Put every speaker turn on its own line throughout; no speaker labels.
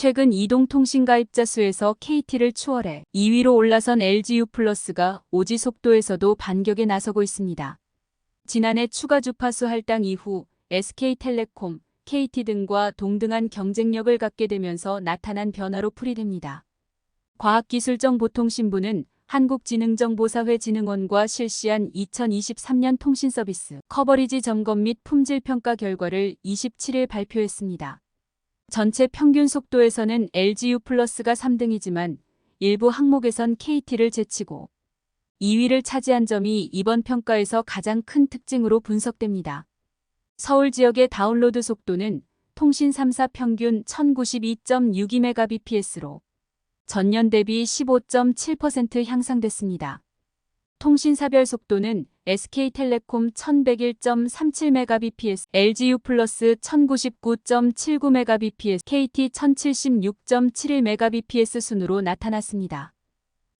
최근 이동통신 가입자 수에서 KT를 추월해 2위로 올라선 LGU 플러스가 오지 속도에서도 반격에 나서고 있습니다. 지난해 추가 주파수 할당 이후 SK텔레콤, KT 등과 동등한 경쟁력을 갖게 되면서 나타난 변화로 풀이됩니다. 과학기술정보통신부는 한국지능정보사회진흥원과 실시한 2023년 통신서비스 커버리지 점검 및 품질 평가 결과를 27일 발표했습니다. 전체 평균 속도에서는 LGU 플러스가 3등이지만 일부 항목에선 KT를 제치고 2위를 차지한 점이 이번 평가에서 가장 큰 특징으로 분석됩니다. 서울 지역의 다운로드 속도는 통신 3사 평균 1092.62Mbps로 전년 대비 15.7% 향상됐습니다. 통신사별 속도는 SK텔레콤 1101.37Mbps, LGU 플러스 1099.79Mbps, KT 1076.71Mbps 순으로 나타났습니다.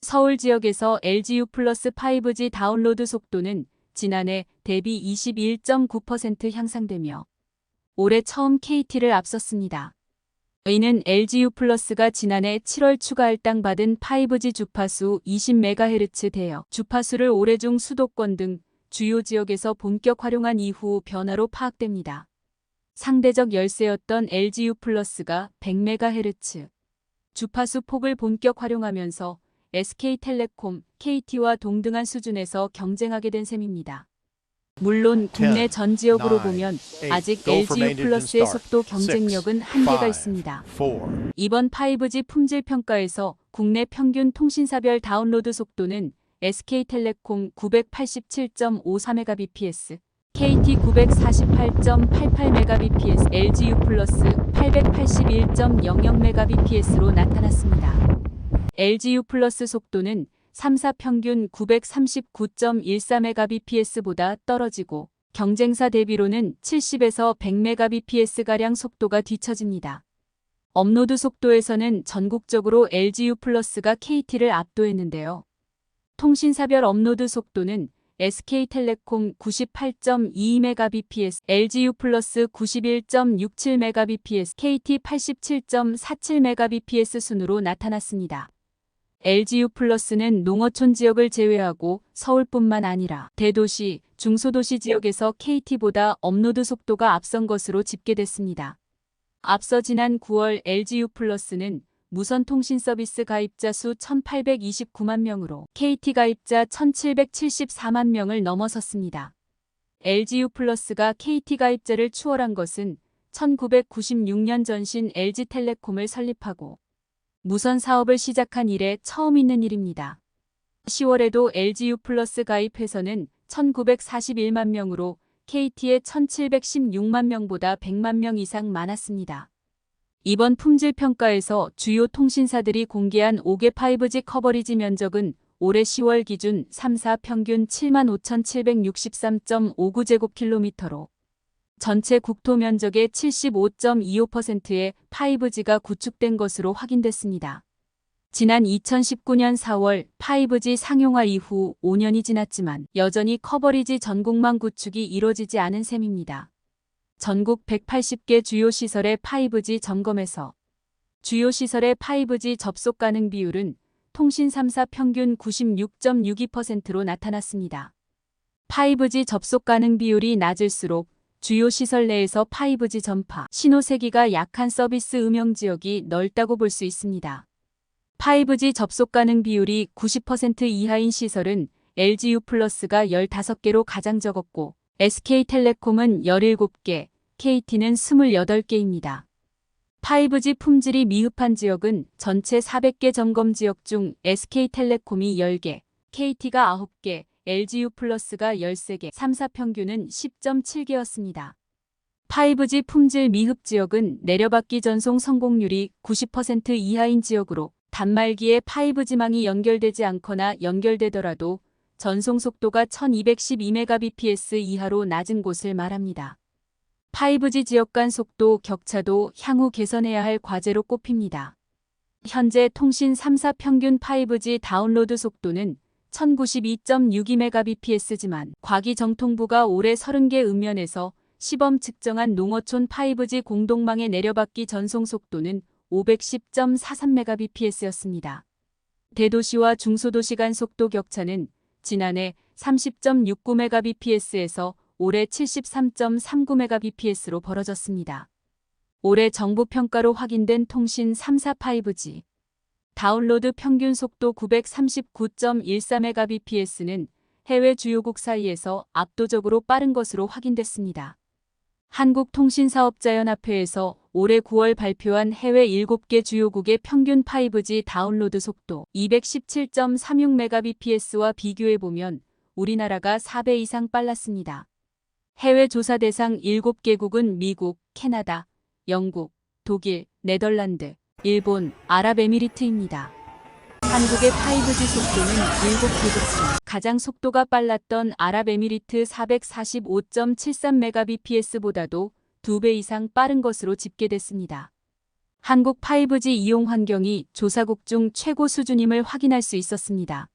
서울 지역에서 LGU 플러스 5G 다운로드 속도는 지난해 대비 21.9% 향상되며 올해 처음 KT를 앞섰습니다. 이는 LGU 플러스가 지난해 7월 추가 할당 받은 5G 주파수 20MHz 대역 주파수를 올해 중 수도권 등 주요 지역에서 본격 활용한 이후 변화로 파악됩니다. 상대적 열세였던 LGU 플러스가 100MHz 주파수 폭을 본격 활용하면서 SK텔레콤, KT와 동등한 수준에서 경쟁하게 된 셈입니다. 물론 국내 전 지역으로 보면 아직 LGU 플러스의 속도 경쟁력은 한계가 있습니다. 이번 5G 품질 평가에서 국내 평균 통신사별 다운로드 속도는 SK텔레콤 987.53Mbps, KT 948.88Mbps, LGU 플러스 881.00Mbps로 나타났습니다. LGU 플러스 속도는 3사 평균 939.14Mbps보다 떨어지고 경쟁사 대비로는 70에서 100Mbps가량 속도가 뒤처집니다. 업로드 속도에서는 전국적으로 LGU 플러스가 KT를 압도했는데요. 통신사별 업로드 속도는 SK텔레콤 98.22Mbps, LGU 플러스 91.67Mbps, KT 87.47Mbps 순으로 나타났습니다. LGU 플러스는 농어촌 지역을 제외하고 서울뿐만 아니라 대도시, 중소도시 지역에서 KT보다 업로드 속도가 앞선 것으로 집계됐습니다. 앞서 지난 9월 LGU 플러스는 무선 통신 서비스 가입자 수 1,829만 명으로 KT 가입자 1,774만 명을 넘어섰습니다. LGU 플러스가 KT 가입자를 추월한 것은 1996년 전신 LG텔레콤을 설립하고 무선 사업을 시작한 이래 처음 있는 일입니다. 10월에도 LGU 플러스 가입해서는 1941만 명으로 KT의 1716만 명보다 100만 명 이상 많았습니다. 이번 품질 평가에서 주요 통신사들이 공개한 5개 5G 커버리지 면적은 올해 10월 기준 3사 평균 75,763.59제곱킬로미터로 전체 국토 면적의 75.25%의 5G가 구축된 것으로 확인됐습니다. 지난 2019년 4월 5G 상용화 이후 5년이 지났지만 여전히 커버리지 전국망 구축이 이뤄지지 않은 셈입니다. 전국 180개 주요 시설의 5G 점검에서 주요 시설의 5G 접속 가능 비율은 통신 3사 평균 96.62%로 나타났습니다. 5G 접속 가능 비율이 낮을수록 주요 시설 내에서 5G 전파, 신호 세기가 약한 서비스 음영 지역이 넓다고 볼 수 있습니다. 5G 접속 가능 비율이 90% 이하인 시설은 LGU 플러스가 15개로 가장 적었고 SK텔레콤은 17개, KT는 28개입니다. 5G 품질이 미흡한 지역은 전체 400개 점검 지역 중 SK텔레콤이 10개, KT가 9개, LGU 플러스가 13개, 3사 평균은 10.7개였습니다. 5G 품질 미흡 지역은 내려받기 전송 성공률이 90% 이하인 지역으로 단말기에 5G망이 연결되지 않거나 연결되더라도 전송 속도가 1212Mbps 이하로 낮은 곳을 말합니다. 5G 지역 간 속도 격차도 향후 개선해야 할 과제로 꼽힙니다. 현재 통신 3사 평균 5G 다운로드 속도는 1092.62Mbps지만 과기정통부가 올해 30개 읍면에서 시범 측정한 농어촌 5G 공동망의 내려받기 전송 속도는 510.43Mbps였습니다. 대도시와 중소도시 간 속도 격차는 지난해 30.69Mbps에서 올해 73.39Mbps로 벌어졌습니다. 올해 정부 평가로 확인된 통신 3사 5G 다운로드 평균 속도 939.14Mbps는 해외 주요국 사이에서 압도적으로 빠른 것으로 확인됐습니다. 한국통신사업자연합회에서 올해 9월 발표한 해외 7개 주요국의 평균 5G 다운로드 속도 217.36Mbps와 비교해보면 우리나라가 4배 이상 빨랐습니다. 해외 조사 대상 7개국은 미국, 캐나다, 영국, 독일, 네덜란드, 일본, 아랍에미리트입니다. 한국의 5G 속도는 7개국 중 가장 속도가 빨랐던 아랍에미리트 445.73Mbps보다도 2배 이상 빠른 것으로 집계됐습니다. 한국 5G 이용 환경이 조사국 중 최고 수준임을 확인할 수 있었습니다.